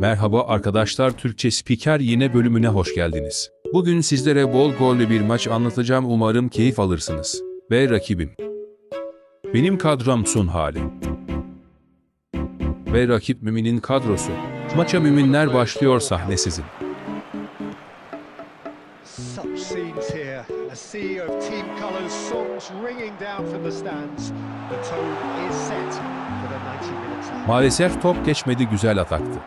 Merhaba arkadaşlar Türkçe Spiker yine bölümüne hoş geldiniz. Bugün sizlere bol gollü bir maç anlatacağım umarım keyif alırsınız. Ve rakibim. Benim kadrom son hali. Ve rakip Mümin'in kadrosu. Maça Müminler başlıyor sahne sizin. Such scenes here. A sea of team colours, songs ringing down from the stands. The tone is set for the 90 minutes. now. Maalesef top geçmedi güzel ataktı.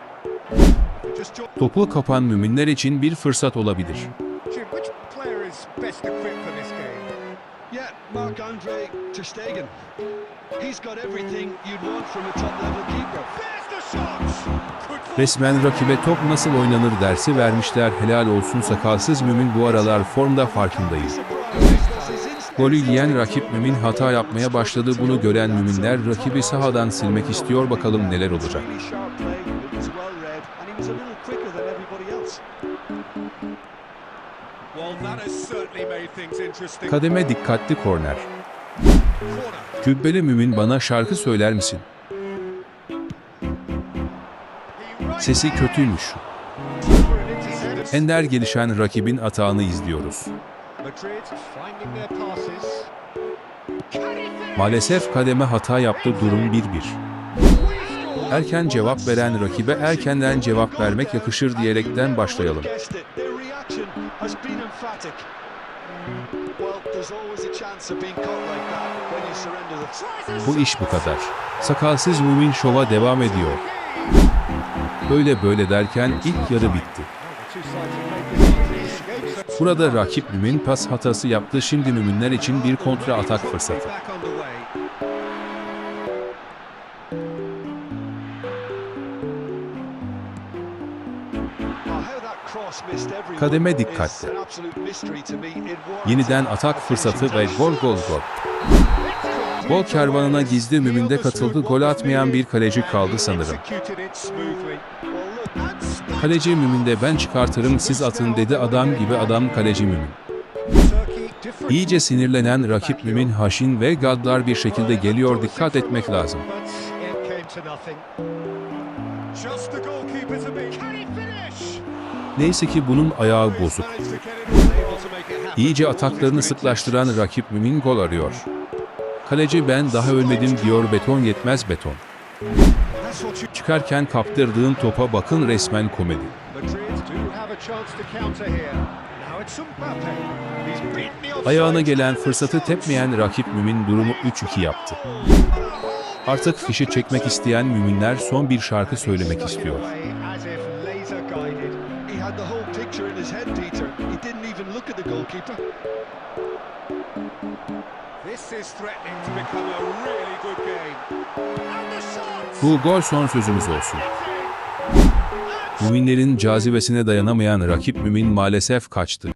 Topu kapan Müminler için bir fırsat olabilir. Resmen rakibe top nasıl oynanır dersi vermişler. Helal olsun sakalsız Mümin bu aralar formda farkındayım. Golü yiyen rakip Mümin hata yapmaya başladı. Bunu gören Müminler rakibi sahadan silmek istiyor. Bakalım neler olacak. Was a little quicker than everybody else. Well, that has certainly made things interesting. Kademe dikkatli korner. Cübbeli Mümin bana şarkı söyler misin? Sesi kötüymüş. Ender gelişen rakibin atağını izliyoruz. Maalesef kademe hata yaptı durum 1-1. Erken cevap veren rakibe erkenden cevap vermek yakışır diyerekten başlayalım. Bu iş bu kadar. Sakalsız Mümin şova devam ediyor. Böyle böyle derken ilk yarı bitti. Burada rakip Mümin pas hatası yaptı şimdi Müminler için bir kontra atak fırsatı. Kademe dikkatli. Yeniden atak fırsatı ve gol gol gol. Gol kervanına gizli Mümin'de katıldı gol atmayan bir kaleci kaldı sanırım. Kaleci Mümin'de ben çıkartırım siz atın dedi adam gibi adam kaleci Mümin. İyice sinirlenen rakip Mümin haşin ve gaddar bir şekilde geliyor dikkat etmek lazım. Neyse ki bunun ayağı bozuk. İyice ataklarını sıklaştıran rakip Mümin gol arıyor. Kaleci ben daha ölmedim diyor beton yetmez beton. Çıkarken kaptırdığın topa bakın resmen komedi. Ayağına gelen fırsatı tepmeyen rakip Mümin durumu 3-2 yaptı. Artık fişi çekmek isteyen Müminler son bir şarkı söylemek istiyor. Bu gol son sözümüz olsun. Müminlerin cazibesine dayanamayan rakip Mümin maalesef kaçtı.